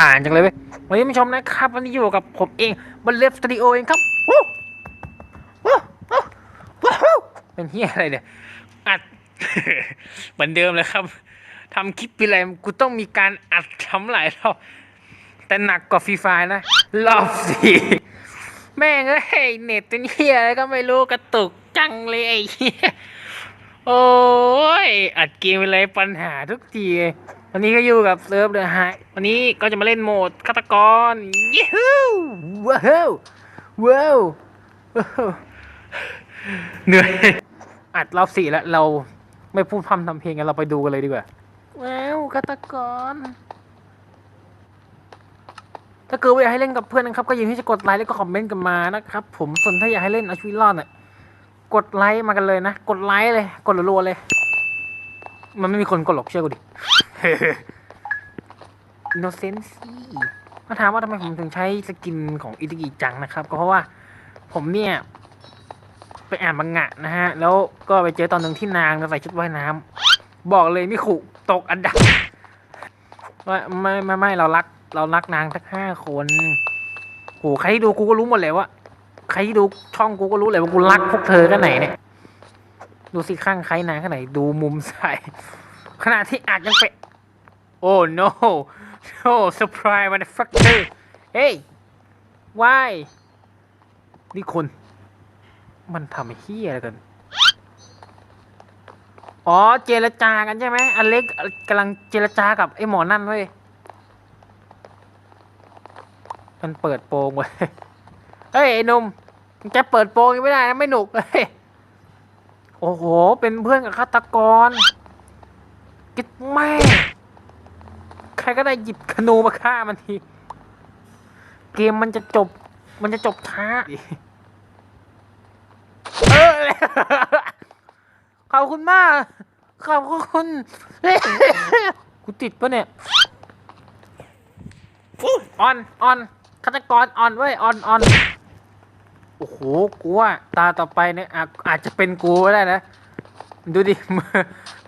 ผ่านจังเลยเว้ยวันนี้ผู้ชมนะครับ วันนี้อยู่กับผมเองบนเลฟสตูดิโอเองครับวู้วู้วู้วู้วู้เป็นเฮียอะไรเนี่ยอัดเหมือนเดิมเลยครับทำคลิปปีไรกูต้องมีการอัดทำหลายรอบแต่หนักกว่าฟรีไฟนะรอบสี่แม่งเอ้ยเน็ตเป็นเฮียอะไรก็ไม่รู้กระตุกจังเลยไอ้เฮียโอ้ยอัดเกมอะไรปัญหาทุกทีเลย วันนี้ก็อยู่กับเซิร์ฟเดอะไฮวันนี้ก็จะมาเล่นโหมดฆาตกรยี่ฮูว้าวว้าวว้าวเหนื่อยอัดรอบสี่แล้วเราไม่พูดพร่ำทำเพลงกันเราไปดูกันเลยดีกว่าว้าวฆาตกร ถ้าเกิดว่าอยากให้เล่นกับเพื่อนนะครับ ก็อย่าลืมที่จะกดไลค์แล้วก็คอมเมนต์กันมานะครับ ผมส่วนถ้าอยากให้เล่นเอาชีวิตรอดน่ะกดไลค์มากันเลยนะ กดไลค์เลย กดรัวๆเลย มันไม่มีคนกดหรอกเชื่อกูดิ Innocence มาถามว่าทำไมผมถึงใช้สกินของอิติกิจังนะครับ ก็เพราะว่าผมเนี่ยไปอ่านมังงะนะฮะ แล้วก็ไปเจอตอนหนึ่งที่นางใส่ชุดว่ายน้ำบอกเลยนี่ขู่ตกอันดับว่าไม่ไม่ไม่เรารัก เรารักนางทั้งห้าคนโหใครที่ดูกูก็รู้หมดเลยว่าใครที่ดูช่องกูก็รู้เลยว่ากูรักพวกเธอกันไหนเนี่ย ดูสิข้างใครนางข้างไหน ดูมุมใส่ขณะที่อาจยังไป โอ้ no no surprise motherfucker เฮ้ย why นี่คน มันทำไอ้เฮี้ยอะไรกัน อ๋อ เจรจากันใช่ไหมอเล็กกำลังเจรจากับไอ้หมอนั่นเว้ย มันเปิดโปงเว้ย เฮ้ย ไอ้นุ่มมึงจะเปิดโปงยังไม่ได้นะ ไม่หนุกเลย โอ้โห เป็นเพื่อนกับฆาตกร กิดแม่ รก็ได้หยิบธนูมาฆ่ามันที เกมมันจะจบ มันจะจบช้า เออขอบคุณมาก ขอบคุณกูติดปะเนี่ยอุ๊ยออนออนฆาตกรออนเว้ยออนออนโอ้โห กูว่าตาต่อไปเนี่ยอาจอาจจะเป็นกูก็ได้นะ ดูดิ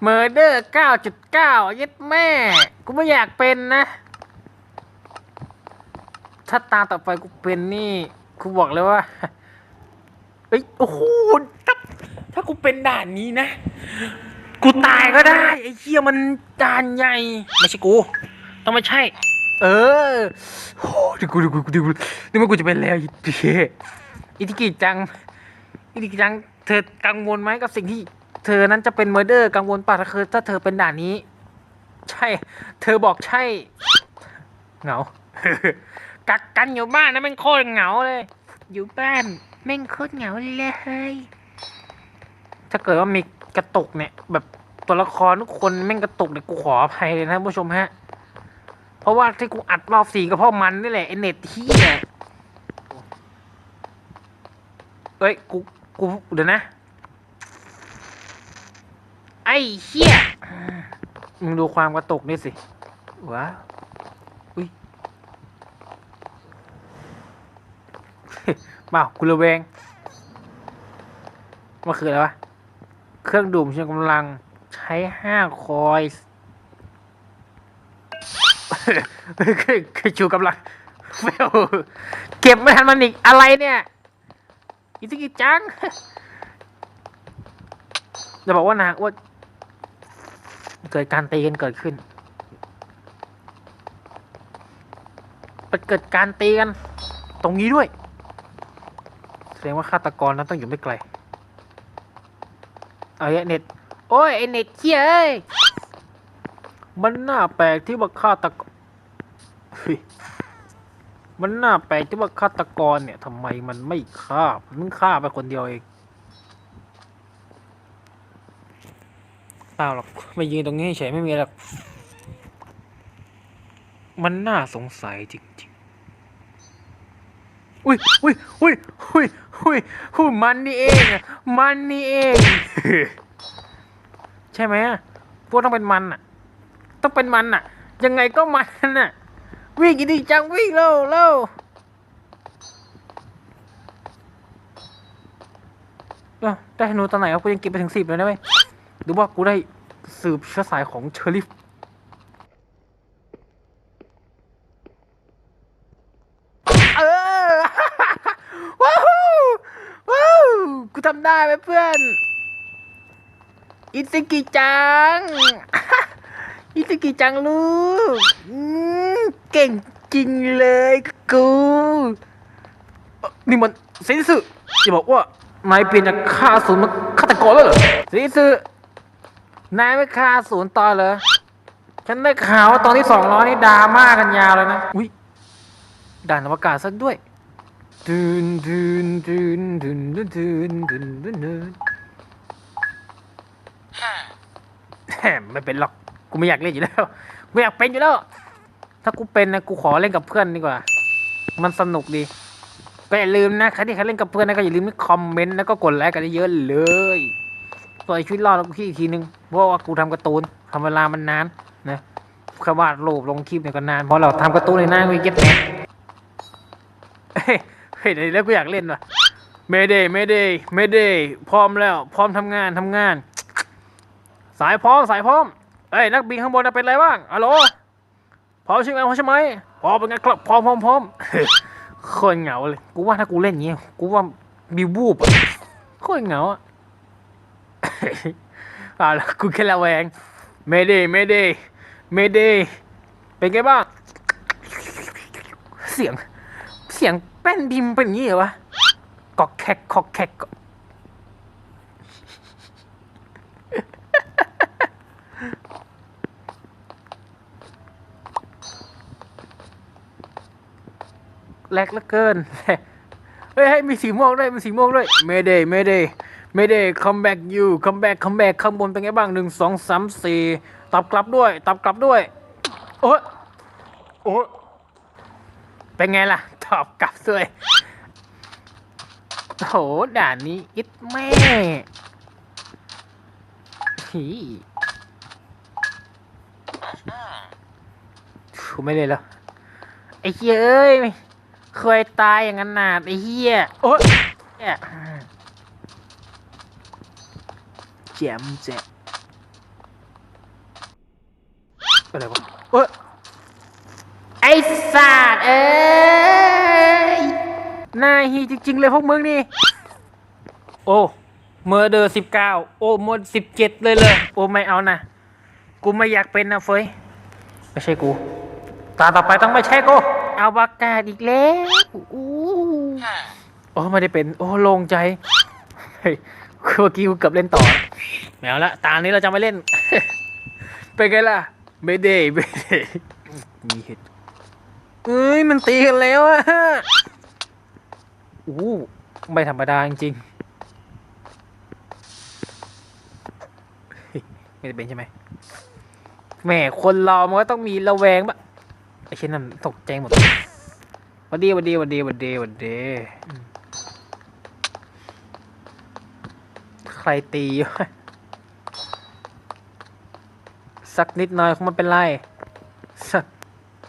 เมอร์เดอร์เก้าจุดเก้ายัดแม่ กูไม่อยากเป็นนะ ถ้าตาต่อไปกูเป็นนี่ กูบอกเลยว่า เอ้ย โอ้โหถ้าถ้ากูเป็นด่านนี้นะ กูตายก็ได้ ไอ้เหี้ยมันด่านใหญ่ ไม่ใช่กู ต้องไม่ใช่ เออโอ้ดิกูดิกูดิกูนี่มันกูจะเป็นแล้วอีเหี้ยอิติกิจังอิติกิจัง เธอกังวลไหมกับสิ่งที่ เธอนั้นจะเป็นเมอร์เดอร์กังวลป่ะถ้าเธอถ้าเธอเป็นด่านนี้ ใช่ เธอบอกใช่ เหงา กักกันอยู่บ้านนะแม่งโคตรเหงาเลย อยู่บ้านแม่งโคตรเหงาเลยถ้าเกิดว่ามีกระตุกเนี่ย แบบตัวละครทุกคนแม่งกระตุกเนี่ยกูขออภัยเลยนะผู้ชมฮะ เพราะว่าที่กูอัดรอบสี่ก็เพราะมันนี่แหละไอเน็ตที่เนี่ยเอ้ยกูกูเดี๋ยวนะ อ้เหี้ยมึงดูความกระตุกนี่สิว้าอุ้ยเปล่ากูระแวงมันคืออะไรวะ เครื่องดูดเชิงกำลังใช้ห้าคอยส์คือคือชูกำลังเฟลเก็บไม่ทันมันอีกอะไรเนี่ยอิซิกิจังจะบอกว่านางว่า เกิดการตีกันเกิดขึ้นเกิดการตีกัน ตรงนี้ด้วย แสดงว่าฆาตกรนั้นต้องอยู่ไม่ไกล เอาไอเน็ต โอ้ยไอเน็ตเชี่ยยมันน่าแปลกที่ว่าฆาตกรมันน่าแปลกที่ว่าฆาตกรเนี่ยทำไมมันไม่ฆ่ามันฆ่าไปคนเดียวเองเป ล่าหรอกไม่ยืนตรงนี้เฉยไม่มีหรอกมันน่าสงสัยจริงๆ อุ้ยอุ้ยอุ้ยอุ้ยอุ้ยอุ้ยมันนี่เองอะมันนี่เอง ใช่ไหมอะพวกต้องเป็นมันอะต้องเป็นมันอะยังไงก็มันอะวิ่งอีดีจังวิ่งเร็วเร็วเอ้าได้ธนูตอนไหนวะกูยังเก็บไปถึงสิบเลยนะเว้ย หรือว่ากูได้สืบเชื้อสายของเชอริฟเออว้าวว้าวกูทำได้ไหมเพื่อน อิซึกิจัง อิซึกิจังลูกเก่งจริงเลยกู นี่มันเซนสึจะบอกว่านายเปลี่ยนจากฆ่าศูนย์มาฆาตกรแล้วเหรอซนซึ นายไม่ฆ่าศูนย์ต่อเหรอ ฉันได้ข่าวว่าตอนที่สองร้อยนี่ดราม่ากันยาวเลยนะ อุ้ยด่านอวกาศซะด้วยดืนดืนดืนดืนดืนดืนดืนดืนดืนแหมไม่เป็นหรอก กูไม่อยากเล่นอยู่แล้ว ไม่อยากเป็นอยู่แล้ว ถ้ากูเป็นนะกูขอเล่นกับเพื่อนดีกว่า มันสนุกดี ก็อย่าลืมนะ ใครที่เคยเล่นกับเพื่อนนะก็อย่าลืมคอมเมนต์แล้วก็กดไลค์กันเยอะเลย ปล่อยชีวิตรอดแล้วกูคิดอีกทีนึงเพราะว่ากูทำการ์ตูนทำเวลามันนานนะแค่วาดรูปลงคลิปเนี่ยก็นานเพราะเราทำการ์ตูนในหน้าวิกเก็ตเฮ้ยเฮ้ยเดี๋ยวแล้วกูอยากเล่นว่ะเมเดย์เมเดย์เมเดย์พร้อมแล้ว พร้อมทำงานทำงาน สายพร้อมสายพร้อมเอ้ยนักบินข้างบนเป็นไรบ้างฮัลโหลพร้อมใช่ไหมพร้อมใช่ไหมพร้อมเป็นไงครับพร้อมพร้อมพร้อมโคนเหงาเลย กูว่าถ้ากูเล่นอย่างงี้กูว่ามีบูบอะโคนเหงาอะ อาละกูแค่ระแวงเมเดย์เมเดย์เมเดย์เป็นไงบ้าง เสียง เสียงแป้นพิมพ์เป็นอย่างงี้เหรอวะกอกแคกกอกแคกกอกแลกเหลือเกิน เฮ้ยให้มีสีม่วงด้วยมีสีม่วงด้วย เมเดย์เมเด ย์เมเดย์คัมแบ็กยูคัมแบ็กคัมแบ็กข้างบนเป็นไงบ้างหนึ่งสองสามสี่ตอบกลับด้วยตอบกลับด้วย โอ้ยโอ้ยเป็นไงล่ะตอบกลับด้วยโหด่านนี้อิดแม่ฮีกูไม่เลยแล้ว ไอ้เหี้ยเอ้ยเคยตายอย่างนั้นนาดไอ้เหี้ยโอ๊ยเนี่ยแจมแจมอะไรวะเอ้ยไอ้สัตว์เอ้ยนายฮีจริง ๆ เลยพวกมึงนี่ โอ้เมอร์เดอร์สิบเก้าโอ้หมดสิบเจ็ดเลยเลย โอ้ไม่เอานะ กูไม่อยากเป็นนะเฟยไม่ใช่กู ตาต่อไปต้องไม่ใช่กู เอาบากาศอีกแล้วอู้โอ้ไม่ได้เป็น โอ้โล่งใจ เฮ้ยเมื่อกี้กูเกือบเล่นต่อแมวละตานี้เราจะไม่เล่น เป็นไงล่ะไม่ได้ไม่ได้มีเหตุเอ้ยมันตีกันแล้วอะอู้ไม่ธรรมดาจริงๆเฮ้ยไม่ได้เป็นใช่ไหมแหมคนเรามันก็ต้องมีระแวงบะไอ้เช่นนั้นตกใจหมดหวันดีหวันดีหวันดีหวันดีหวันดีอืม ใครตีวะสักนิดหน่อยคงไมันเป็นไร สัก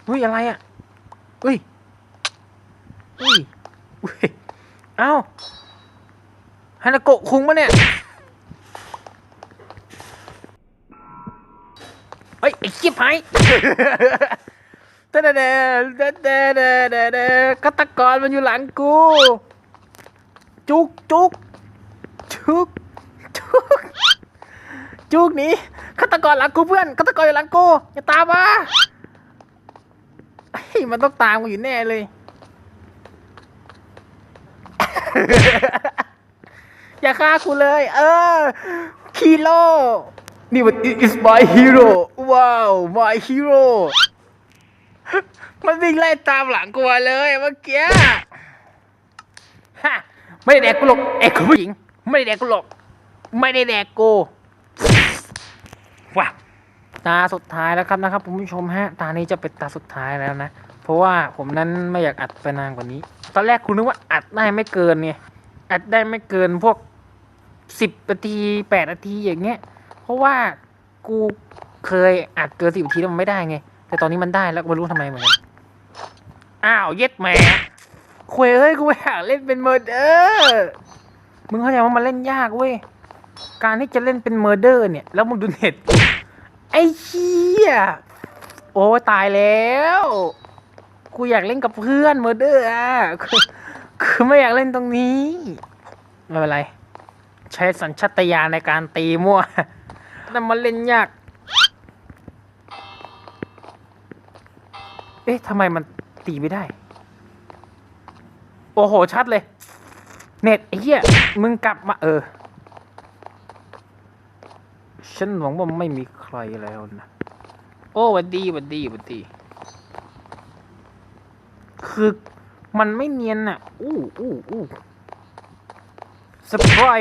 อุ้ยอะไรอะ อุ้ย อุ้ย อุ้ย เอ้าฮานาโกะคุงปะเนี่ยเฮ้ยไอ้เจี๊ยบหายเดเดเดเดเดเดเด้เด้ฆาตกรมันอยู่หลังกู จุกจุกจุก จุกหนีฆาตกรหลังกูเพื่อนฆาตกรอยู่หลังกูอย่าตามมาเฮ้ยมันต้องตามกูอยู่แน่เลย อย่าฆ่ากูเลย เออคีโร่นี่มัน is my hero ว้าว my hero มันวิ่งไล่ตามหลังกูมาเลยเมื่อกี้ฮะไม่ได้แดกกูหรอกเอ็กคุณผู้หญิง ไม่ได้แดกกูหรอก ไม่ได้แดกกูว้าตาสุดท้ายแล้วครับนะครับคุณผู้ชมฮะ ตานี้จะเป็นตาสุดท้ายแล้วนะ เพราะว่าผมนั้นไม่อยากอัดไปนานกว่านี้ ตอนแรกคุณนึกว่าอัดได้ไม่เกินเนี่ยอัดได้ไม่เกินพวกสิบนาทีแปดนาทีอย่างเงี้ย เพราะว่ากูเคยอัดเกินสิบนาทีแล้วมันไม่ได้ไง แต่ตอนนี้มันได้แล้วก็ไม่รู้ทำไมเหมือนกันอ้าวเย็ดแหม่คุยเอ้ยกูอยากเล่นเป็นเมอร์เดอร์มึงเข้าใจว่ามันเล่นยากเว้ย การที่จะเล่นเป็นเมอร์เดอร์เนี่ยแล้วมึงดูเน็ตไอ้เชี่ยโอ้ตายแล้วกูอยากเล่นกับเพื่อนเมอร์เดอร์อะคือคือไม่อยากเล่นตรงนี้ไม่เป็นไร ใช้สัญชาตญาณในการตีมั่วนั่มันเล่นยากเอ๊ะทำไมมันตีไม่ได้ โอ้โห ชัดเลย เน็ตไอ้เหี้ย มึงกลับมาเออ ฉันหวังว่าไม่มีใครแล้วนะ โอ้หวันดีหวันดีหวันดี คือมันไม่เนียนอะ อู้อู้อู้สปอย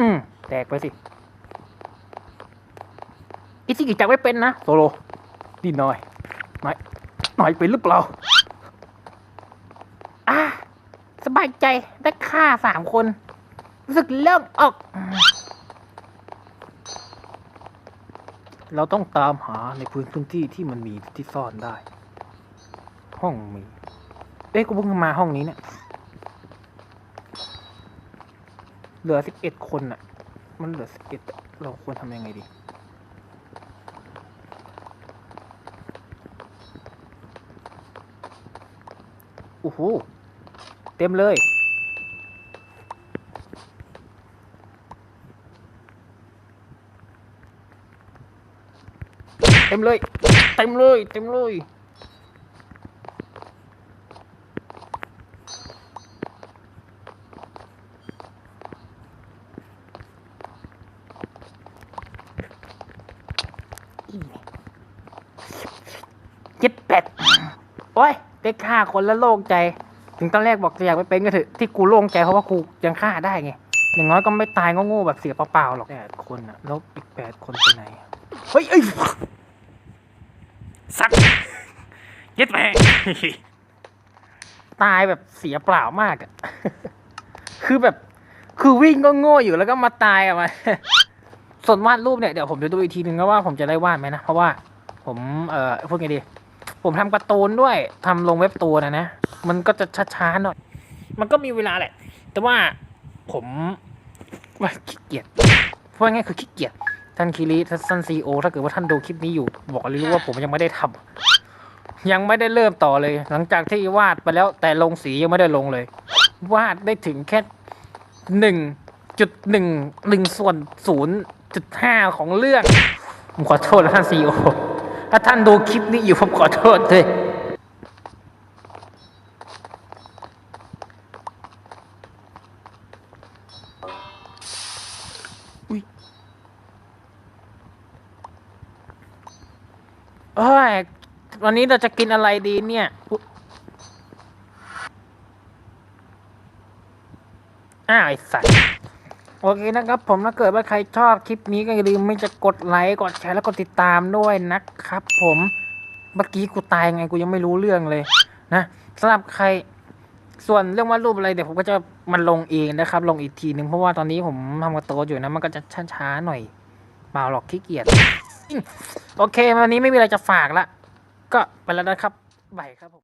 อืมแตกไปสิ อิจิกิจักไม่เป็นนะ โซโลนี่หน่อยหน่อยหน่อยเป็นหรือเปล่า อะ ส บายใจได้ฆ่าสามคน รู้สึกเริ่มออก เราต้องตามหาในพื้นพื้นที่ที่มันมีที่ซ่อนได้ ห้องมี เอ๊ะกูเพิ่งมาห้องนี้เนี่ยเหลือสิบเอ็ดคนน่ะ มันเหลือสิบเอ็ดเราควรทำยังไงดีโอ้โห เต็มเลยเต็มเลยเต็มเลยเต็มเลยเจ็ดแปดโอ้ยได้ฆ่าคนแล้วโล่งใจ ถึงตอนแรกบอกจะอยากไปเป็นก็เถอะที่กูโล่งใจเพราะว่ากูยังฆ่าได้ไงอย่างน้อยก็ไม่ตายโง่ๆแบบเสียเปล่าๆหรอกแปดคนอะแล้วอีกแปดคนไปไหนเฮ้ยเอ้ยสัตว์เย็ดแม่ตายแบบเสียเปล่ามากอะคือแบบคือวิ่งก็โง่อยู่แล้วก็มาตายอะมาส่วนวาดรูปเนี่ยเดี๋ยวผมจะดูอีกทีนึงนะว่าผมจะได้วาดไหมนะเพราะว่าผมเอ่อพูดไงดี ผมทำการ์ตูนด้วยทำลงเว็บตัวนะนะ มันก็จะช้าๆหน่อย มันก็มีเวลาแหละ แต่ว่าผมว่าขี้เกียจเพราะง่ายๆคือขี้เกียจท่านคิริท่านซีโอถ้าเกิดว่าท่านดูคลิปนี้อยู่ บอกเลยรู้ว่าผมยังไม่ได้ทำยังไม่ได้เริ่มต่อเลย หลังจากที่วาดไปแล้วแต่ลงสียังไม่ได้ลงเลย วาดได้ถึงแค่หนึ่งจุดหนึ่งหนึ่งส่วนศูนย์จุดห้าของเรื่องผมขอโทษนะท่านซีโอถ้าท่านดูคลิปนี้อยู่ผมขอโทษด้วยอุ๊ย เอ้ยวันนี้เราจะกินอะไรดีเนี่ย อ้าวไอ้สัตว์โอเคนะครับ ผมถ้าเกิดว่าใครชอบคลิปนี้ก็อย่าลืมไม่จะกดไลค์ กดแชร์ แล้วกดติดตามด้วยนะครับ ผม เมื่อกี้กูตายไงกูยังไม่รู้เรื่องเลยนะสำหรับใคร ส่วนเรื่องวาดรูปอะไรเดี๋ยวผมก็จะมันลงเองนะครับ ลงอีกทีหนึ่งเพราะว่าตอนนี้ผมทำกระโตอยู่นะ มันก็จะช้าๆหน่อยเปล่าหรอกขี้เกียจ โอเค วันนี้ไม่มีอะไรจะฝากละ ก็ไปแล้วนะครับบายครับผม